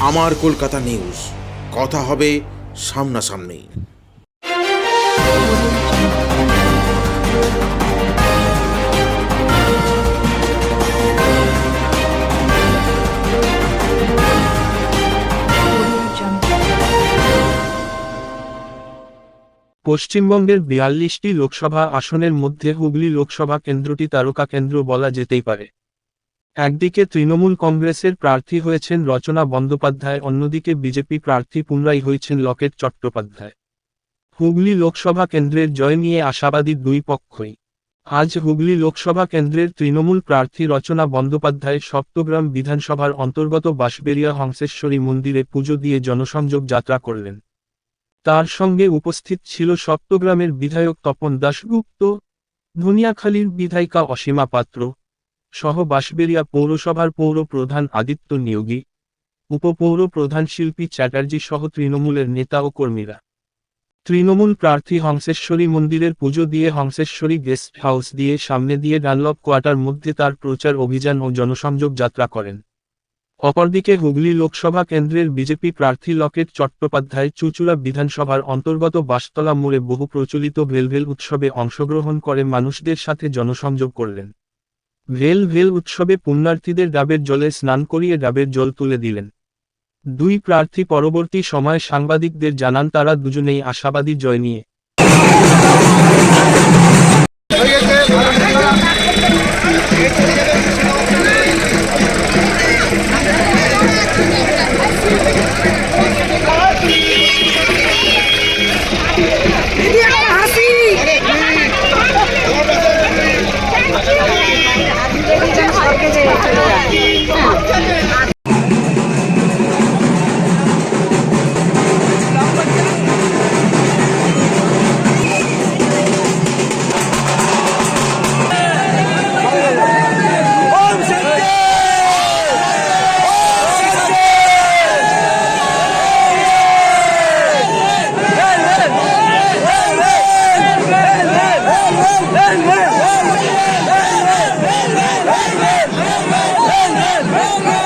আমার কলকাতা নিউজ। কথা হবে সামনাসামনি। পশ্চিমবঙ্গের বিয়াল্লিশটি লোকসভা আসনের মধ্যে হুগলি লোকসভা কেন্দ্রটি তারকা কেন্দ্র বলা যেতেই পারে। একদিকে তৃণমূল কংগ্রেসের প্রার্থী হয়েছেন রচনা বন্দ্যোপাধ্যায়, অন্যদিকে বিজেপি প্রার্থী পুনরায় হয়েছেন লকেট চট্টোপাধ্যায়। হুগলি লোকসভা কেন্দ্রের জয় নিয়ে আশাবাদী দুই পক্ষই। আজ হুগলি লোকসভা কেন্দ্রের তৃণমূল প্রার্থী রচনা বন্দ্যোপাধ্যায় সপ্তগ্রাম বিধানসভার অন্তর্গত বাঁশবেরিয়া হংসেশ্বরী মন্দিরে পুজো দিয়ে জনসংযোগ যাত্রা করলেন। তার সঙ্গে উপস্থিত ছিল সপ্তগ্রামের বিধায়ক তপন দাশগুপ্ত, ধনিয়াখালীর বিধায়িকা অসীমা পাত্র সহ বাঁশবেরিয়া পৌরসভার পৌর প্রধান আদিত্য নিয়োগী, উপপৌর প্রধান শিল্পী চ্যাটার্জি সহ তৃণমূলের নেতা ও কর্মীরা। তৃণমূল প্রার্থী হংসেশ্বরী মন্দিরের পুজো দিয়ে হংসেশ্বরী গেস্ট হাউস দিয়ে সামনে দিয়ে ডানলপ কোয়ার্টার মধ্যে তার প্রচার অভিযান ও জনসংযোগ যাত্রা করেন। অপরদিকে হুগলি লোকসভা কেন্দ্রের বিজেপি প্রার্থী লকেট চট্টোপাধ্যায় চুচুড়া বিধানসভার অন্তর্গত বাসতলা মোড়ে বহু প্রচলিত ভেলভেল উৎসবে অংশগ্রহণ করে মানুষদের সাথে জনসংযোগ করলেন। ভেল ভেল উৎসবে পুণ্যার্থীদের ডাবের জলে স্নান করিয়ে ডাবের জল তুলে দিলেন। দুই প্রার্থী পরবর্তী সময়ে সাংবাদিকদের জানান, তারা দুজনেই আশাবাদী জয় নিয়ে। Thank you. Amen.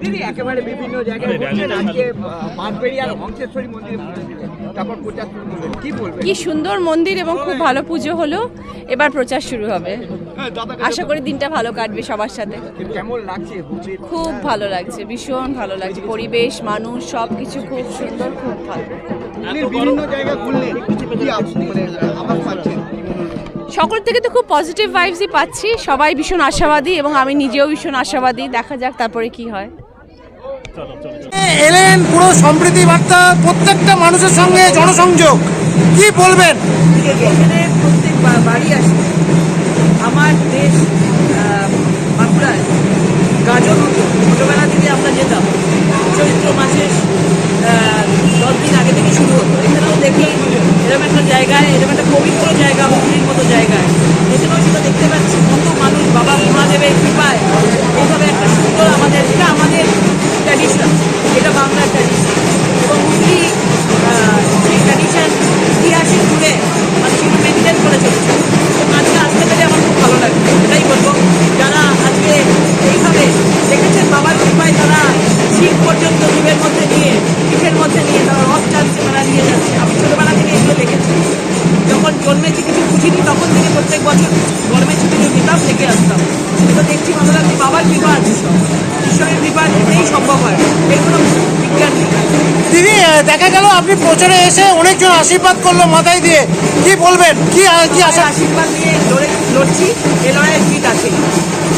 দিদি একেবারে বিভিন্ন জায়গায় ঘুরছেন আজকে বাঁশবেড়ি হংসেশ্বরী মন্দিরে তারপর প্রচার শুরু করলেন কি বলবেন? কি সুন্দর মন্দির এবং খুব ভালো পুজো হলো। এবার প্রচার শুরু হবে। আশা করি দিনটা ভালো কাটবে সবার সাথে। কেমন লাগছে খুব ভালো লাগছে ভীষণ ভালো লাগছে। পরিবেশ মানুষ সব কিছু খুব সুন্দর খুব ভালো। বিভিন্ন জায়গায় ঘুরলেন কি মানে পাচ্ছেন? সকল থেকে তো খুব পজিটিভ ভাইবসই পাচ্ছি। সবাই ভীষণ আশাবাদী এবং আমি নিজেও ভীষণ আশাবাদী। দেখা যাক তারপরে কি হয়। এলেন পুরো সম্প্রীতি বার্তা প্রত্যেকটা মানুষের সঙ্গে জনসংযোগ। কি বলবেন? এখানে প্রত্যেক বাড়ি আসে। আমার দেশ বাঁকুড়ায় গাজন হতো। ছোটোবেলা থেকে আমরা যেতাম। চৈত্র মাসের দশ দিন আগে থেকে শুরু হতো। এখানেও দেখি এরকম একটা জায়গায়, এরকম একটা পবিত্র জায়গা মন্দির মতো জায়গায়। এখানেও সেটা দেখতে পাচ্ছি, কত মানুষ জীবের মধ্যে নিয়ে পিঠের মধ্যে নিয়ে তারা রথ টানছে তারা নিয়ে যাচ্ছে। আমি ছোটোবেলা থেকে এগুলো দেখেছি। যখন জন্মেছি কিছু বুঝিনি তখন থেকে প্রত্যেক বছর গরমের ছুটি নিতাম থেকে আসতাম। সেগুলো দেখছি ভালো লাগছে বাবার কৃপা আছে ঈশ্বরের কৃপা এটাই সম্ভব হয়। এগুলো বিজ্ঞান দিদি দেখা গেল আপনি প্রচারে এসে অনেকজন আশীর্বাদ করল মাথায় দিয়ে। কি বলবেন? কি কি আশা আশীর্বাদ নিয়ে লড়ে লড়ছি। এ লড়াইয়ের জিত আছে।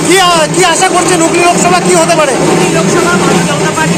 কি কি আশা করছেন হুগলি লোকসভা? কি হতে পারে? হুগলি লোকসভা ভারতীয় জনতা পার্টির